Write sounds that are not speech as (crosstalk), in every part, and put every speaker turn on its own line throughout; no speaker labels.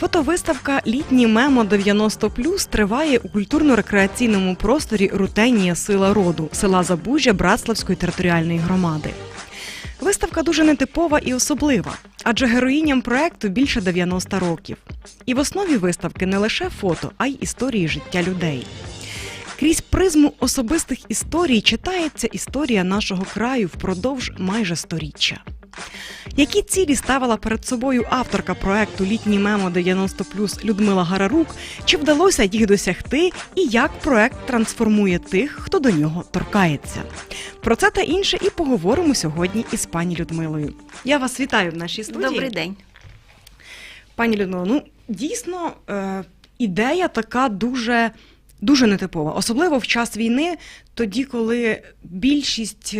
Фотовиставка Літній мемо 90+,» триває у культурно-рекреаційному просторі Рутенія Сила роду села Забужжя Братславської територіальної громади. Виставка дуже нетипова і особлива, адже героїням проекту більше 90 років. І в основі виставки не лише фото, а й історії життя людей. Крізь призму особистих історій читається історія нашого краю впродовж майже сторіччя. Які цілі ставила перед собою авторка проекту Літній мемо 90+, Людмила Гарарук, чи вдалося їх досягти, і як проект трансформує тих, хто до нього торкається? Про це та інше і поговоримо сьогодні із пані Людмилою. Я вас вітаю в нашій студії.
Добрий день.
Пані Людмила, ну дійсно е, ідея така дуже, дуже нетипова, особливо в час війни, тоді, коли більшість.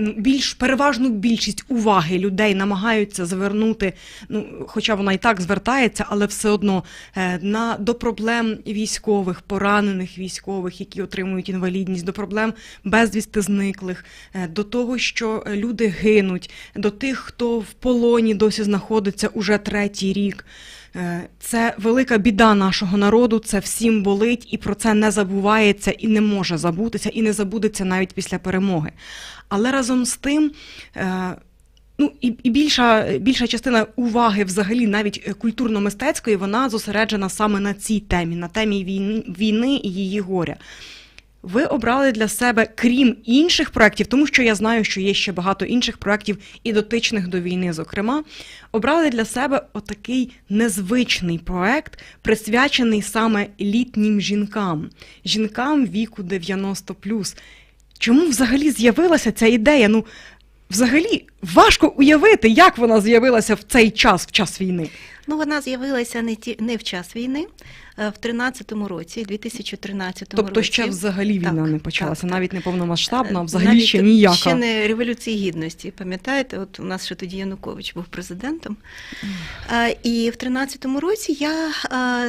Е, Більш переважну більшість уваги людей намагаються звернути, ну хоча вона і так звертається, але все одно е, на до проблем військових, поранених військових, які отримують інвалідність, до проблем безвісти зниклих, е, до того, що люди гинуть, до тих, хто в полоні досі знаходиться уже третій рік. Е, Це велика біда нашого народу, це всім болить, і про це не забувається і не може забутися, і не забудеться навіть після перемоги. Але разом з тим. е, Ну і, і більша, більша частина уваги, взагалі, навіть культурно-мистецької, вона зосереджена саме на цій темі, на темі війни і її горя. Ви обрали для себе, крім інших проєктів, тому що я знаю, що є ще багато інших проєктів і дотичних до війни, зокрема, обрали для себе отакий незвичний проєкт, присвячений саме літнім жінкам, жінкам віку 90+. Чому взагалі з'явилася ця ідея? Ну, взагалі, важко уявити, як вона з'явилася в цей час, в час війни.
Ну, вона з'явилася не ті не в час війни, е, в 13-му році, 2013
Тобто
році.
ще взагалі війна
Так,
не почалася,
так,
навіть не повномасштабна,
Е,
взагалі
навіть
ще ніяка.
Ще не революції гідності. Пам'ятаєте, от у нас ще тоді Янукович був президентом. Е, І в 13-му році я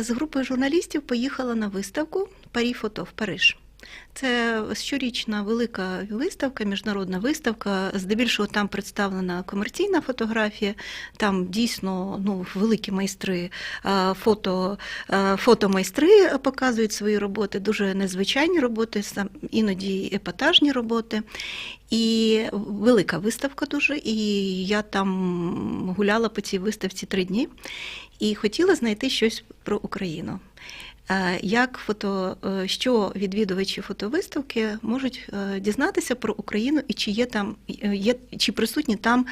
з групою журналістів поїхала на виставку Парі фото в Париж. Це щорічна велика виставка, міжнародна виставка. Здебільшого там представлена комерційна фотографія. Там дійсно ну, великі майстри, е, фото, е, фотомайстри показують свої роботи, дуже незвичайні роботи, іноді епатажні роботи. І велика виставка дуже. І я там гуляла по цій виставці три дні і хотіла знайти щось про Україну. Е, Як фото, е, що відвідувачі фотовиставки можуть е, дізнатися про Україну і чи є там є чи присутні там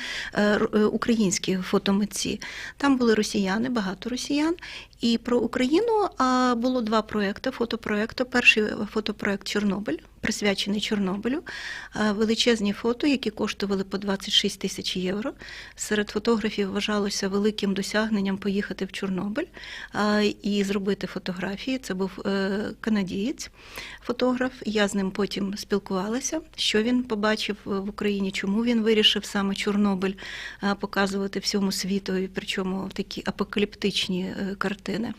українські фотомитці? Там були росіяни, багато росіян. І про Україну було два проекти. Фотопроекти. Перший фотопроект Чорнобиль, присвячений Чорнобилю. Величезні фото, які коштували по 26 тисяч євро. Серед фотографів вважалося великим досягненням поїхати в Чорнобиль і зробити фотографії. Це був е, канадієць, фотограф. Я з ним потім спілкувалася, що він побачив в Україні, чому він вирішив саме Чорнобиль е, показувати всьому світу, і причому такі апокаліптичні е, картини.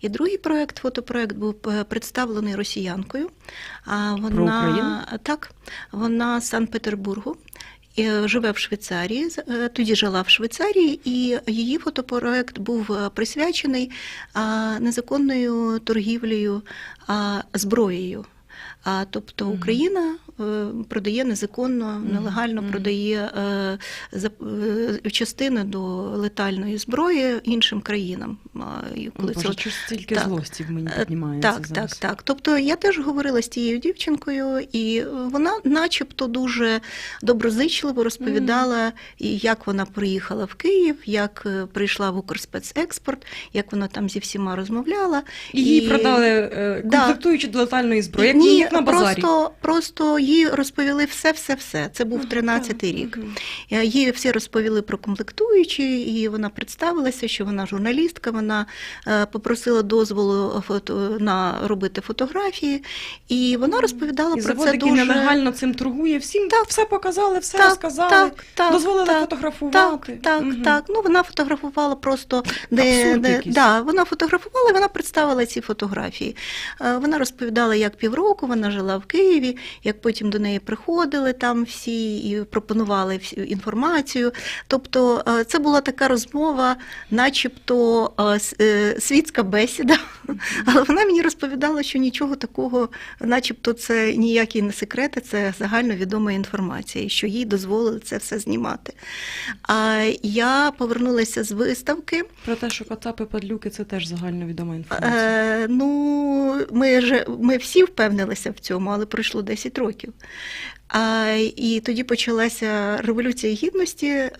І другий проект, фотопроект, був е, представлений росіянкою. А
Україну?
України? так, вона з Санкт-Петербургу. Живе в Швейцарії, е, тоді жила в Швейцарії, і її фотопроект був е, присвячений незаконною торгівлею зброєю. А, тобто Україна е, продає незаконно, нелегально продає е, за- е, частини до летальної зброї іншим країнам. Коли це
Боже,
от-
стільки
так.
злості в мені піднімається
так,
зараз.
так, так. Тобто я теж говорила з тією дівчинкою, і вона, начебто, дуже доброзичливо розповідала, як вона приїхала в Київ, як прийшла в Укрспецекспорт, як вона там зі всіма розмовляла.
І їй продали е,
Да.
до летальної зброї, як на базарі.
просто, просто їй розповіли все, все, все. Це був
Ага,
13-й рік. Е, Їй всі розповіли про комплектуючі, і вона представилася, що вона журналістка. Вона е, попросила дозволу фото на робити фотографії, і вона розповідала
І
про це дуже
нелегально цим торгує, всім
Так.
все показали, все
Так,
розказали,
так, так,
дозволили
так,
фотографувати.
Так, так,
Мгм.
так. Ну вона фотографувала просто де, де да, вона фотографувала, і вона представила ці фотографії. Е, Вона розповідала, як півроку вона жила в Києві, як потім до неї приходили там всі і пропонували всю інформацію. Тобто е, це була така розмова, начебто е, е, світська бесіда. Але вона мені розповідала, що нічого такого, начебто, це ніякі не секрети, це загальновідома інформація, що їй дозволили це все знімати. А я повернулася з виставки.
Про те, що кацапи падлюки, це теж загальновідома інформація.
Е, ну, ми, ж, ми всі впевнилися в цьому, але пройшло 10 років. А, і тоді почалася революція гідності, е,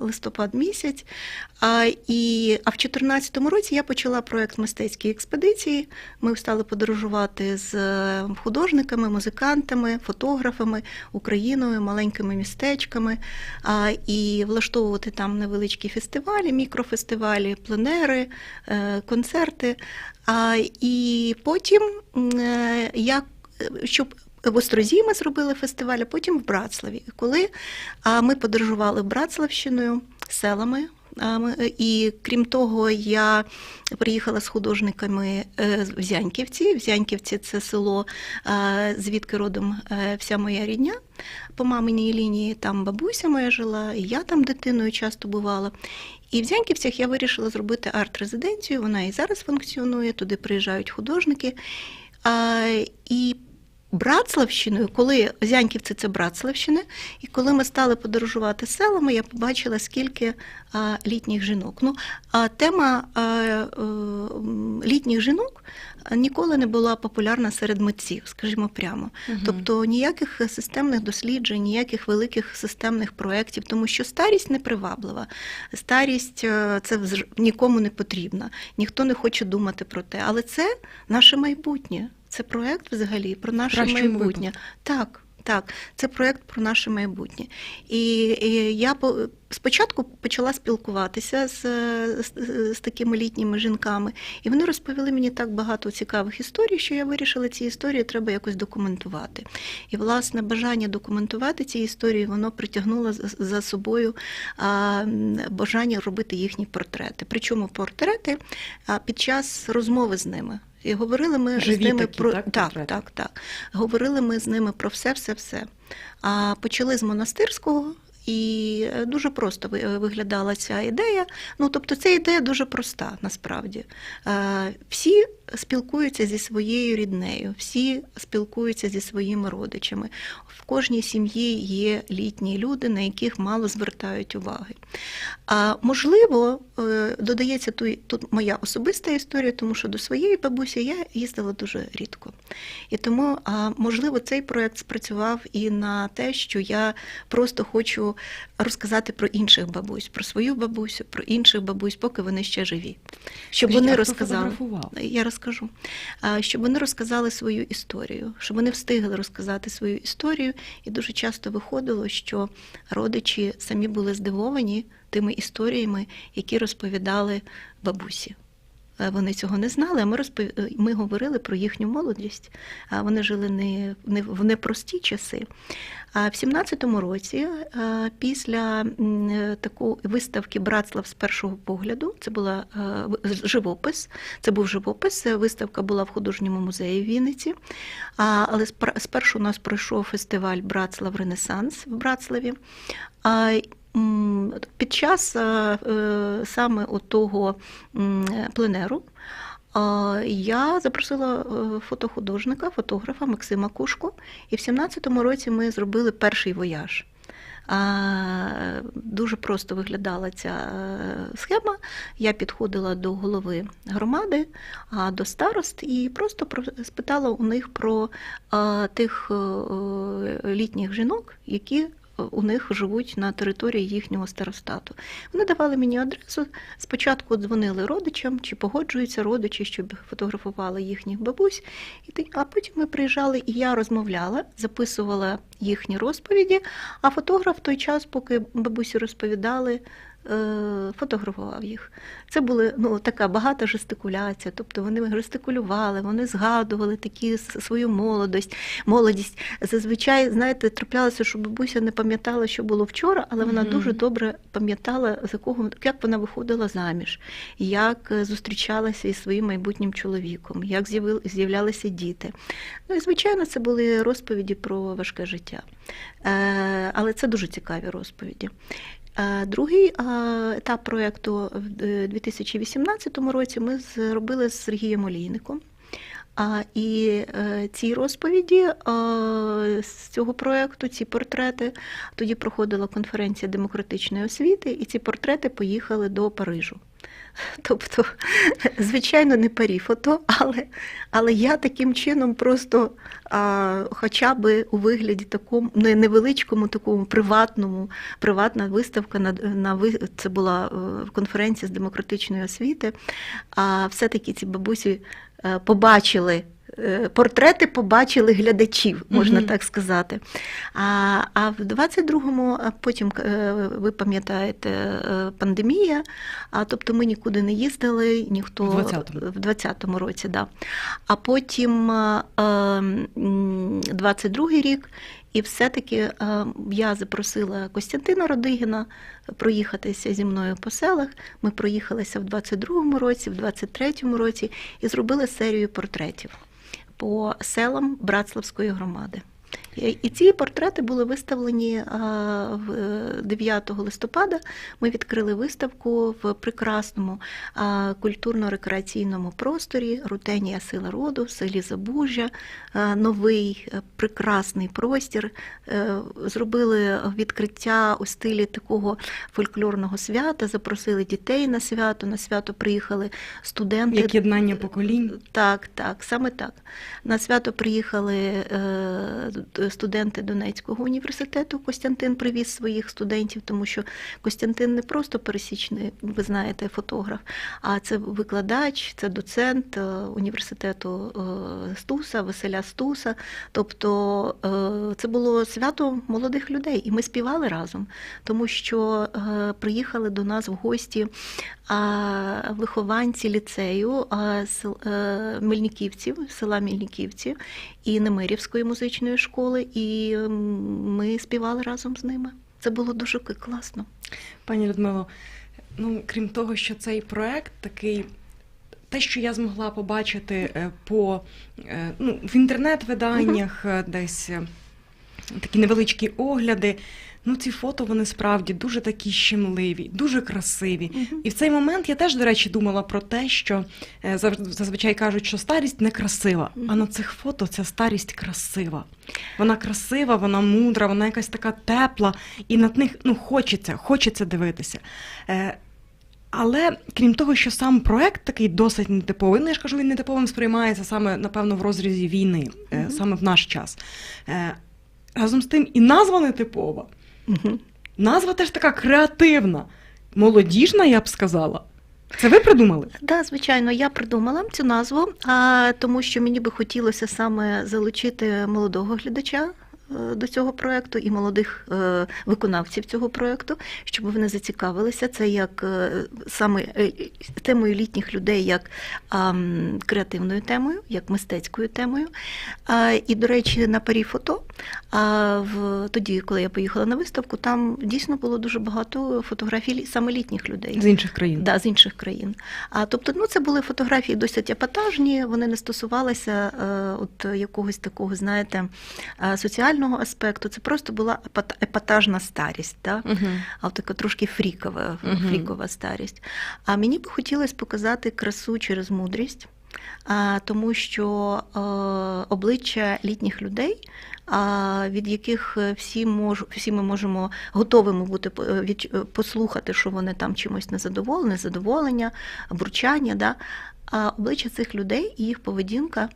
листопад місяць. А, і, а в 2014 році я почала проект мистецькі експедиції. Ми стали подорожувати з е, художниками, музикантами, фотографами, Україною, маленькими містечками, а, і влаштовувати там невеличкі фестивалі, мікрофестивалі, пленери, е, концерти. А, і потім е, я щоб в Острозі ми зробили фестиваль, а потім в Братславі. Коли ми подорожували Братславщиною, селами. І крім того, я приїхала з художниками е, в Зяньківці. В Зяньківці це село, звідки родом е, вся моя рідня. По маминій лінії там бабуся моя жила, і я там дитиною часто бувала. І в Зяньківцях я вирішила зробити арт-резиденцію. Вона і зараз функціонує, туди приїжджають художники. І Братславщиною, коли Зяньківці це Братславщина, і коли ми стали подорожувати селами, я побачила, скільки а, літніх жінок. Ну, а тема а, е, м, літніх жінок ніколи не була популярна серед митців, скажімо прямо.
Мгм.
Тобто ніяких системних досліджень, ніяких великих системних проєктів, тому що старість не приваблива. Старість е, це нікому не потрібна, ніхто не хоче думати про те. Але це наше майбутнє. Це проєкт взагалі про наше
Кращому
майбутнє. Так. Так, це проєкт про наше майбутнє. І, і я по- спочатку почала спілкуватися з, з, з такими літніми жінками, і вони розповіли мені так багато цікавих історій, що я вирішила, ці історії треба якось документувати. І, власне, бажання документувати ці історії, воно притягнуло за, за собою а, бажання робити їхні портрети. Причому портрети а, під час розмови з ними. І говорили ми
Живі
з ними
такі,
про
так,
так, так, так. Говорили ми з ними про все, все, все. А почали з монастирського. І е, дуже просто виглядала ця ідея. Ну, тобто, ця ідея дуже проста насправді. Е, Всі спілкуються зі своєю ріднею, всі спілкуються зі своїми родичами. Кожній сім'ї є літні люди, на яких мало звертають уваги. А можливо, е, додається ту- тут моя особиста історія, тому що до своєї бабусі я їздила дуже рідко. І тому, можливо, цей проект спрацював і на те, що я просто хочу розказати про інших бабусь, про свою бабусю, про інших бабусь, поки вони ще живі. Щоб
Скажіть,
вони розказали. Я розкажу. Щоб вони розказали свою історію, щоб вони встигли розказати свою історію. І дуже часто виходило, що родичі самі були здивовані тими історіями, які розповідали бабусі. Е, Вони цього не знали, а ми розпов... е, ми говорили про їхню молодість. Вони жили не, в непрості часи. А в 17-му році, е, після такої виставки Братслав з першого погляду, це була живопис. Це був живопис. Виставка була в художньому музеї в Вінниці. Але спер- спершу у нас пройшов фестиваль Братслав Ренесанс в Братславі. Під час е, е, саме того пленеру я запросила е, фотохудожника, фотографа Максима Кушку, і в 17-му році ми зробили перший вояж. Дуже просто виглядала ця схема. Я підходила до голови громади, до старост і просто про- спитала у них про тих літніх жінок, які у них живуть на території їхнього старостату. Вони давали мені адресу. Спочатку дзвонили родичам, чи погоджуються родичі, щоб фотографували їхніх бабусь. А потім ми приїжджали, і я розмовляла, записувала їхні розповіді. А фотограф той час, поки бабусі розповідали, фотографував їх. Це була ну, така багата жестикуляція. Тобто вони жестикулювали, вони згадували такі свою молодость, молодість. Зазвичай, знаєте, траплялося, що бабуся не пам'ятала, що було вчора, але вона
Мгм.
дуже добре пам'ятала, за кого як вона виходила заміж, як е, зустрічалася із своїм майбутнім чоловіком, як з'являлися діти. Ну і звичайно, це були розповіді про важке життя. Е, Але це дуже цікаві розповіді. Е, Другий е, етап проєкту в е, 2018 році ми зробили з Сергієм Олійником. А, і е, ці розповіді е, з цього проєкту, ці портрети, тоді проходила конференція демократичної освіти, і ці портрети поїхали до Парижу. Тобто, звичайно, не парі фото, але, але я таким чином просто а, хоча б у вигляді такому невеличкому, такому приватному, приватна виставка на, на це була е, конференція з демократичної освіти. А все-таки ці бабусі е, побачили. Е, Портрети побачили глядачів, можна
Мгм.
так сказати. А, а в 22-му, а потім е, ви пам'ятаєте, е, пандемія, а тобто ми нікуди не їздили, ніхто
В 20-му.
в 20-му році, да. А потім е, м, 22-й рік, і все-таки я запросила Костянтина Родигіна проїхатися зі мною по селах. Ми проїхалися в 22-му році, в 23-му році і зробили серію портретів по селам Братславської громади. І ці портрети були виставлені а, в е, 9 листопада. Ми відкрили виставку в прекрасному культурно-рекреаційному просторі Рутенія Сила роду в селі Забужжя. Новий е, прекрасний простір. Е, Зробили відкриття у стилі такого фольклорного свята. Запросили дітей на свято. На свято приїхали студенти.
Як єднання поколінь.
Так, так, саме так. На свято приїхали е, студенти Донецького університету. Костянтин привіз своїх студентів, тому що Костянтин не просто пересічний, ви знаєте, фотограф, а це викладач, це доцент е, університету е, Стуса, Василя Стуса. Тобто е, це було свято молодих людей, і ми співали разом, тому що е, приїхали до нас в гості вихованці ліцею е, Мельниківців, села Мельниківці і Немирівської музичної школи, і ми співали разом з ними. Це було дуже класно.
Пані Людмило, ну крім того, що цей проект такий. Те, що я змогла побачити е, по е, ну, в інтернет-виданнях, е, десь такі невеличкі огляди. Ну, ці фото вони справді дуже такі щемливі, дуже красиві. І в цей момент я теж, до речі, думала про те, що е, зазвичай кажуть, що старість не красива. А на цих фото ця старість красива. Вона красива, вона мудра, вона якась така тепла, і над них ну, хочеться, хочеться дивитися. Е, але крім того, що сам проект такий досить нетиповий, ну я ж кажу, він нетиповим сприймається саме, напевно, в розрізі війни, е,
Мгм.
саме в наш час. Разом з тим, і назва нетипова.
Мгм.
Назва теж така креативна, молодіжна, я б сказала. Це ви придумали?
Да, звичайно, я придумала цю назву, а, тому що мені би хотілося саме залучити молодого глядача. Е, До цього проекту і молодих е, виконавців цього проекту, щоб вони зацікавилися. Це як е, саме темою літніх людей, як креативною темою, як мистецькою темою. І, до речі, на парі фото. А в тоді, коли я поїхала на виставку, там дійсно було дуже багато фотографій саме літніх людей.
З інших країн.
Да, з інших країн. А тобто, ну це були фотографії досить епатажні, вони не стосувалися от якогось такого, знаєте, е, соціального аспекту. Це просто була епат- епатажна старість, да?
Угу.
а така трошки фрікова,
Мгм.
фрікова старість. А мені б хотілося показати красу через мудрість. А, тому що е, обличчя літніх людей, а, від яких всі мож, всі ми можемо готовими бути е, від, е, послухати, що вони там чимось незадоволені, незадоволення, бурчання. Да? А обличчя цих людей і їх поведінка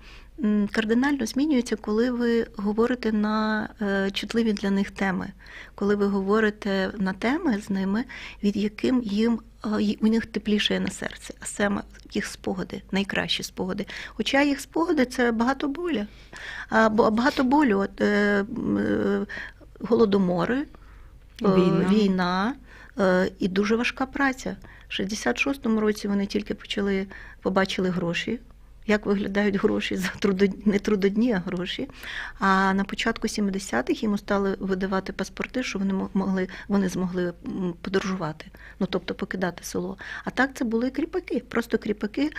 кардинально змінюється, коли ви говорите на е, чутливі для них теми, коли ви говорите на теми з ними, від яким їм е, у них тепліше на серці, а саме їх спогади, найкращі спогади. Хоча їх спогади це багато болі. А, бо- багато болю, от, е, голодомори,
Війна.
війна е, і дуже важка праця. В 66-му році вони тільки почали побачили гроші. Як виглядають гроші за трудодні, не трудодні, а гроші. А на початку 70-х йому стали видавати паспорти, що вони могли, вони змогли подорожувати, ну тобто покидати село. А так це були кріпаки, просто кріпаки,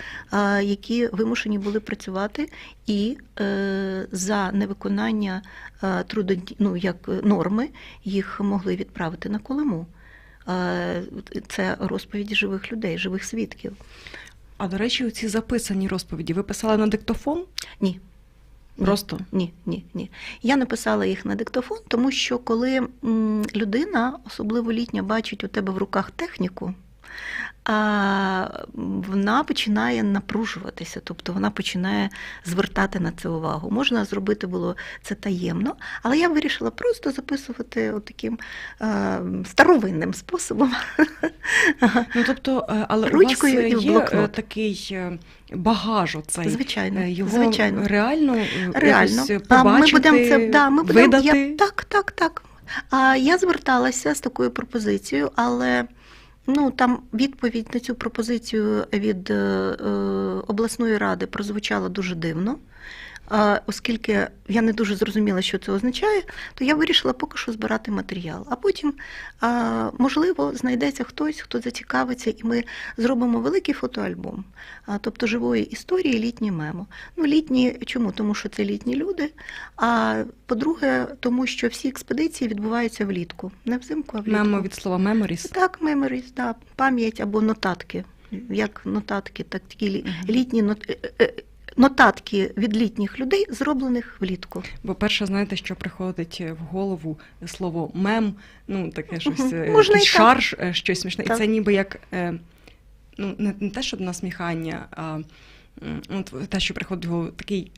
які вимушені були працювати, і е, за невиконання е, трудодні, ну, як норми їх могли відправити на Колиму. Е, Це розповіді живих людей, живих свідків.
А до речі, ці записані розповіді ви писали на диктофон?
Ні.
Просто
Ні, ні, ні. Я написала їх на диктофон, тому що коли людина, особливо літня, бачить у тебе в руках техніку, вона починає напружуватися, тобто вона починає звертати на це увагу. Можна зробити було це таємно, але я вирішила просто записувати от таким е, старовинним способом. (laughs)
ну тобто, е, але
Ручкою
у вас
і в блокнот.
е, такий е, багаж оцей.
Звичайно,
Е, Його
звичайно.
реально, е,
Реально. А ми будемо це да, ми будемо,
видати.
Я, так, так, так. А я зверталася з такою пропозицією, але ну, там відповідь на цю пропозицію від е, е, обласної ради прозвучала дуже дивно. А, оскільки я не дуже зрозуміла, що це означає, то я вирішила поки що збирати матеріал. А потім, можливо, знайдеться хтось, хто зацікавиться, і ми зробимо великий фотоальбом, тобто живої історії літні мемо. Ну, літні чому? Тому що це літні люди. А по-друге, тому що всі експедиції відбуваються влітку. Не взимку, а влітку.
Мемо від слова memories.
Так, memories, да, пам'ять або нотатки. Як нотатки, так такі лі- літні нот- е, е, нотатки від літніх людей, зроблених влітку.
Бо перше, знаєте, що приходить в голову слово мем, ну таке щось, е,
Можна
шарж, е, щось смішне.
Так.
І це ніби як е, ну, не, не те, щоб насміхання, а от те, що приходить в голову, такий.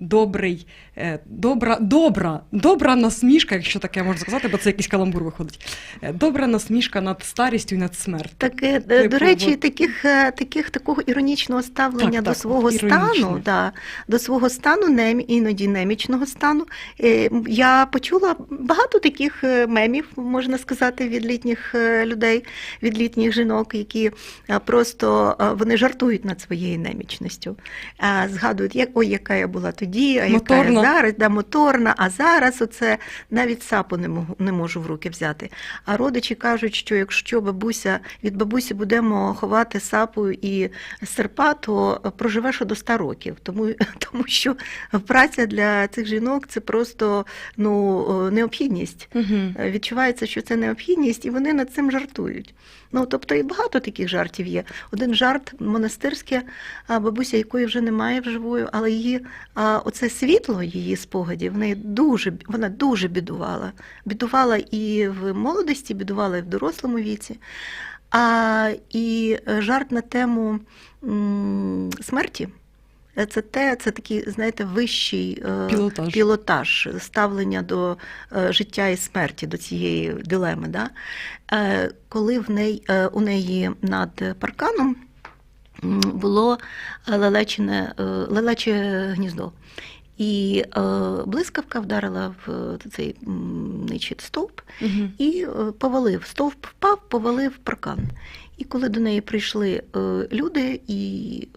Добрий, е, добра, добра, добра насмішка, якщо таке можна сказати, бо це якийсь каламбур виходить. Е, Добра насмішка над старістю і над смертю.
Так,
Типу,
до речі,
от-
таких, таких такого іронічного ставлення
Так,
до
так,
свого
іронічне.
стану, да, до свого стану, нем, іноді немічного стану. Я почула багато таких мемів, можна сказати, від літніх людей, від літніх жінок, які просто вони жартують над своєю немічністю. Згадують, як ой, яка я була тоді, а яка зараз, да, моторна, а зараз оце навіть сапу не можу, не можу в руки взяти. А родичі кажуть, що якщо бабуся від бабусі будемо ховати сапу і серпа, то проживеш до 100 років. Тому, (laughs) тому що праця для цих жінок це просто ну, необхідність.
Угу.
Відчувається, що це необхідність, і вони над цим жартують. Ну, тобто і багато таких жартів є. Один жарт монастирське, бабуся, якої вже немає вживою, але її а, оце світло її спогадів, в неї дуже, вона дуже бідувала. Бідувала і в молодості, бідувала і в дорослому віці. А, і е, жарт на тему м, смерті. Це те, це такий, знаєте, вищий е,
Пілотаж.
пілотаж, ставлення до е, життя і смерті, до цієї дилеми. Да? Коли в неї, у неї над парканом було лелечене, е, лелече гніздо. І е, блискавка вдарила в цей м, стовп
Угу.
і е, повалив. Стовп впав, повалив паркан. І коли до неї прийшли е, люди, і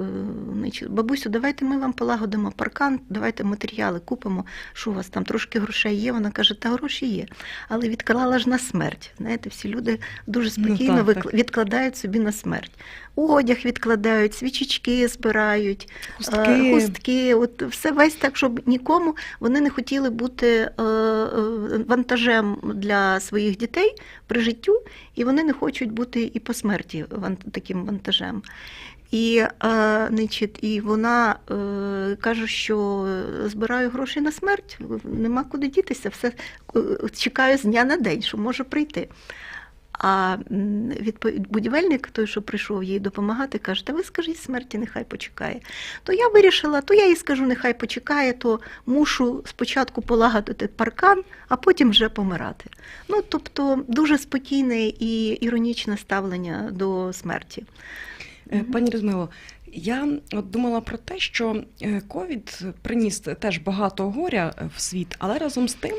е, бабусю, давайте ми вам полагодимо паркан, давайте матеріали купимо, що у вас там трошки грошей є. Вона каже, та гроші є. Але відклала ж на смерть. Знаєте, всі люди дуже
Ну,
спокійно
так, так.
відкладають собі на смерть. Одяг відкладають, свічечки збирають,
Хустки.
Е, хустки, от все весь так, щоб нікому вони не хотіли бути вантажем для своїх дітей при життю, і вони не хочуть бути і по смерті ван- таким вантажем. І, а, значить, і вона е, каже, що збираю гроші на смерть, нема куди дітися, все е, чекаю з дня на день, що може прийти. А будівельник, той, що прийшов їй допомагати, каже: Та ви скажіть смерті, нехай почекає. То я вирішила, то я їй скажу, нехай почекає, то мушу спочатку полагодити паркан, а потім вже помирати. Ну, тобто, дуже спокійне і іронічне ставлення до смерті.
Е, Пані Людмило, я от думала про те, що е, ковід приніс теж багато горя е, в світ, але разом з тим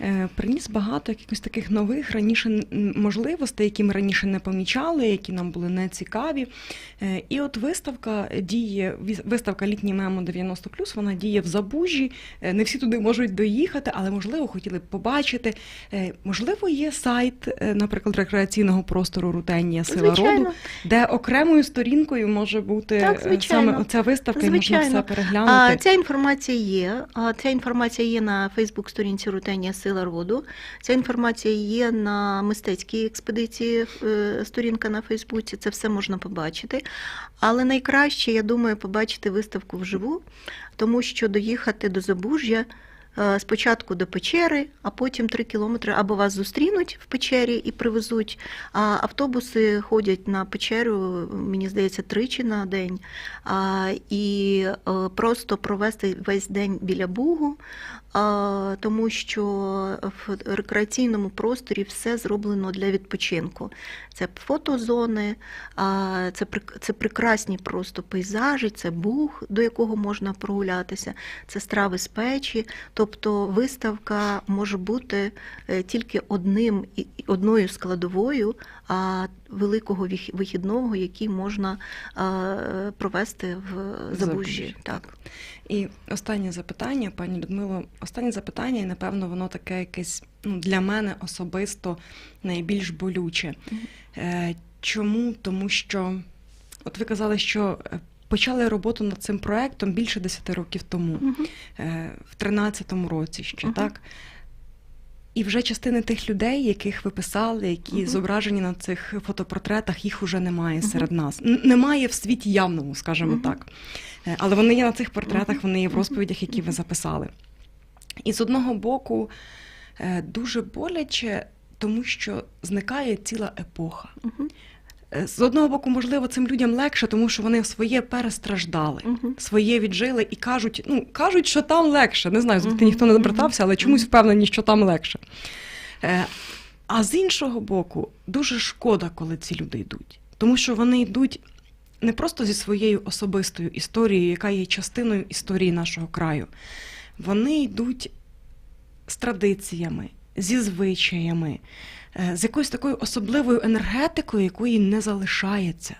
е, приніс багато якихось таких нових раніше можливостей, які ми раніше не помічали, які нам були нецікаві. Е, І от виставка діє, виставка літній мемо 90+, вона діє в Забужі. Не всі туди можуть доїхати, але можливо хотіли б побачити. Можливо, є сайт, наприклад, рекреаційного простору Рутенія Сила роду де окремою сторінкою може бути
Так, звичайно.
саме ця виставка, і можна
все
все
А, ця інформація є. А, ця інформація є на Фейсбук-сторінці Рутенія Сила роду. Ця інформація є на мистецькій експедиції, е, сторінка на Фейсбуці. Це все можна побачити. Але найкраще, я думаю, побачити виставку вживу, тому що доїхати до Забужжя. Е, Спочатку до печери, а потім три кілометри або вас зустрінуть в печері і привезуть. А автобуси ходять на печеру, мені здається, тричі на день. І е, просто провести весь день біля Бугу, тому що в рекреаційному просторі все зроблено для відпочинку. Це фотозони, це, це прекрасні просто пейзажі, це Буг, до якого можна прогулятися, це страви з печі. Тобто виставка може бути е, тільки одним одною складовою великого вихідного, який можна провести в
Забужжі,
Забужжі. Так.
І останнє запитання, пані Людмило, останнє запитання, і напевно воно таке якесь ну, для мене особисто найбільш болюче. Е, Чому? Тому що, от ви казали, що е, почали роботу над цим проектом більше 10 років тому, е, в 13-му році ще,
Мгм.
так? І вже частини тих людей, яких ви писали, які
Мгм.
зображені на цих фотопортретах, їх уже немає
Мгм.
серед нас. Н- Немає в світі явному, скажімо
Мгм.
так. Е, Але вони є на цих портретах, вони є в розповідях, які ви записали. І з одного боку, е, дуже боляче, тому що зникає ціла епоха.
Мгм.
Е, З одного боку, можливо, цим людям легше, тому що вони своє перестраждали,
Мгм.
своє віджили і кажуть, ну кажуть, що там легше. Не знаю, звідти ніхто не звертався, але чомусь впевнені, що там легше. Е, А з іншого боку, дуже шкода, коли ці люди йдуть, тому що вони йдуть не просто зі своєю особистою історією, яка є частиною історії нашого краю. Вони йдуть з традиціями, зі звичаями, е, з якоюсь такою особливою енергетикою, якої не залишається.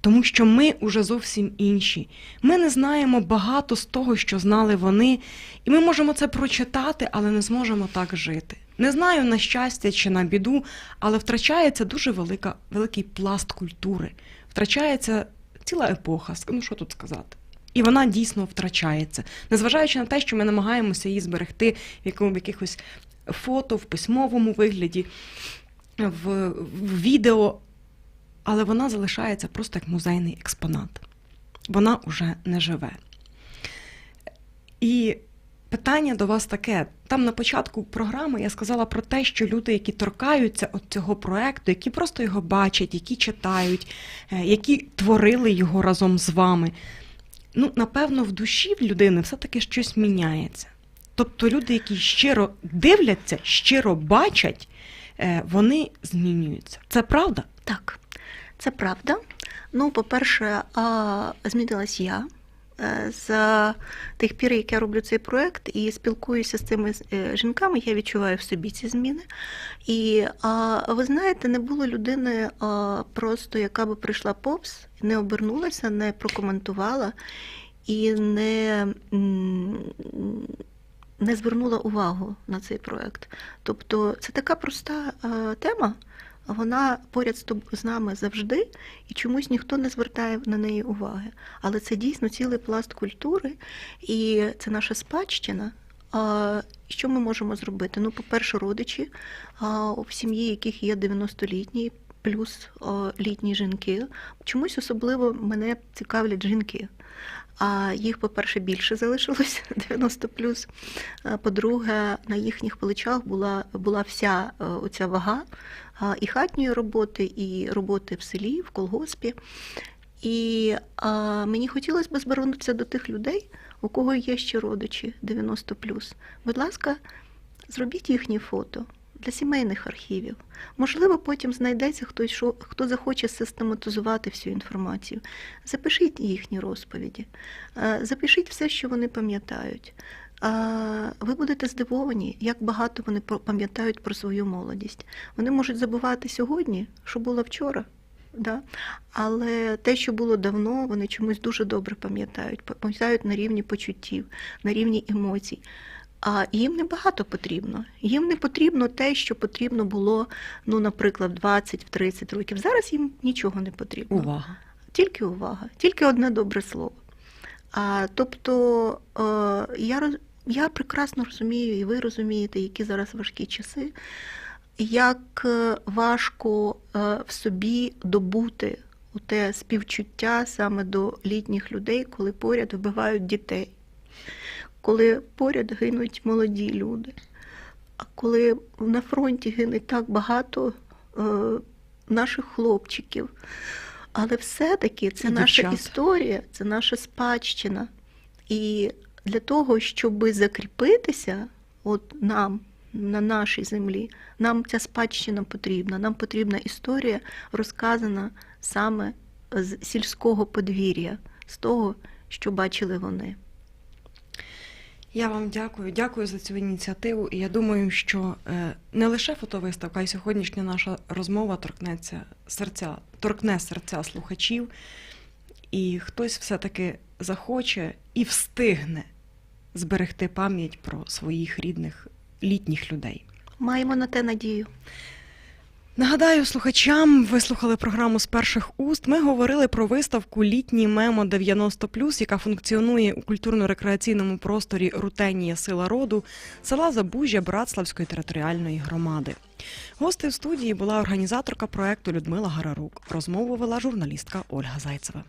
Тому що ми уже зовсім інші. Ми не знаємо багато з того, що знали вони, і ми можемо це прочитати, але не зможемо так жити. Не знаю на щастя чи на біду, але втрачається дуже велика, великий пласт культури, втрачається ціла епоха. Ну що тут сказати? І вона дійсно втрачається, незважаючи на те, що ми намагаємося її зберегти в якому- якихось фото, в письмовому вигляді, в, в відео, але вона залишається просто як музейний експонат. Вона уже не живе. І питання до вас таке: там на початку програми я сказала про те, що люди, які торкаються от цього проекту, які просто його бачать, які читають, е, які творили його разом з вами. Ну, напевно, в душі в людини все-таки щось міняється. Тобто люди, які щиро дивляться, щиро бачать, е, вони змінюються. Це правда?
Так, це правда. Ну, по-перше, змінилась я. Е, З тих пір, як я роблю цей проект і спілкуюся з цими е, жінками, я відчуваю в собі ці зміни. І ви знаєте, не було людини просто, яка би прийшла повз, не обернулася, не прокоментувала і не, не звернула увагу на цей проект. Тобто це така проста е, тема. Вона поряд з нами завжди, і чомусь ніхто не звертає на неї уваги. Але це дійсно цілий пласт культури, і це наша спадщина. Що ми можемо зробити? Ну, по-перше, родичі, в сім'ї, яких є 90-літній плюс літні жінки. Чомусь особливо мене цікавлять жінки. А їх, по-перше, більше залишилось (laughs) 90 плюс. По-друге, на їхніх плечах була, була вся е, оця вага і хатньої роботи, і роботи в селі, в колгоспі. І а, мені хотілося б звернутися до тих людей, у кого є ще родичі 90 Будь ласка, зробіть їхні фото для сімейних архівів. Можливо, потім знайдеться хтось, що, хто захоче систематизувати всю інформацію. Запишіть їхні розповіді, е, запишіть все, що вони пам'ятають. Ви будете здивовані, як багато вони пам'ятають про свою молодість. Вони можуть забувати сьогодні, що було вчора. Да? Але те, що було давно, вони чомусь дуже добре пам'ятають, пам'ятають на рівні почуттів, на рівні емоцій. А їм не багато потрібно. Їм не потрібно те, що потрібно було, ну, наприклад, 20-30 років. Зараз їм нічого не потрібно.
Увага.
Тільки увага, тільки одне добре слово. А, тобто е, я, я прекрасно розумію, і ви розумієте, які зараз важкі часи, як е, важко е, в собі добути те співчуття саме до літніх людей, коли поряд вбивають дітей, коли поряд гинуть молоді люди, а коли на фронті гине так багато е, наших хлопчиків. Але все-таки це
І
наша
дівчат.
історія, це наша спадщина. І для того, щоб закріпитися, от нам на нашій землі, нам ця спадщина потрібна. Нам потрібна історія, розказана саме з сільського подвір'я, з того, що бачили вони.
Я вам дякую, дякую за цю ініціативу. І я думаю, що е, не лише фотовиставка, а й сьогоднішня наша розмова торкнеться серця, торкне серця слухачів, і хтось все-таки захоче і встигне зберегти пам'ять про своїх рідних літніх людей.
Маємо на те надію.
Нагадаю, слухачам ви слухали програму з перших уст. Ми говорили про виставку Літні мемо 90+, яка функціонує у культурно-рекреаційному просторі Рутенія Сила роду села Забужжя Братславської територіальної громади. Гостей в студії була організаторка проекту Людмила Гарарук. Розмову вела журналістка Ольга Зайцева.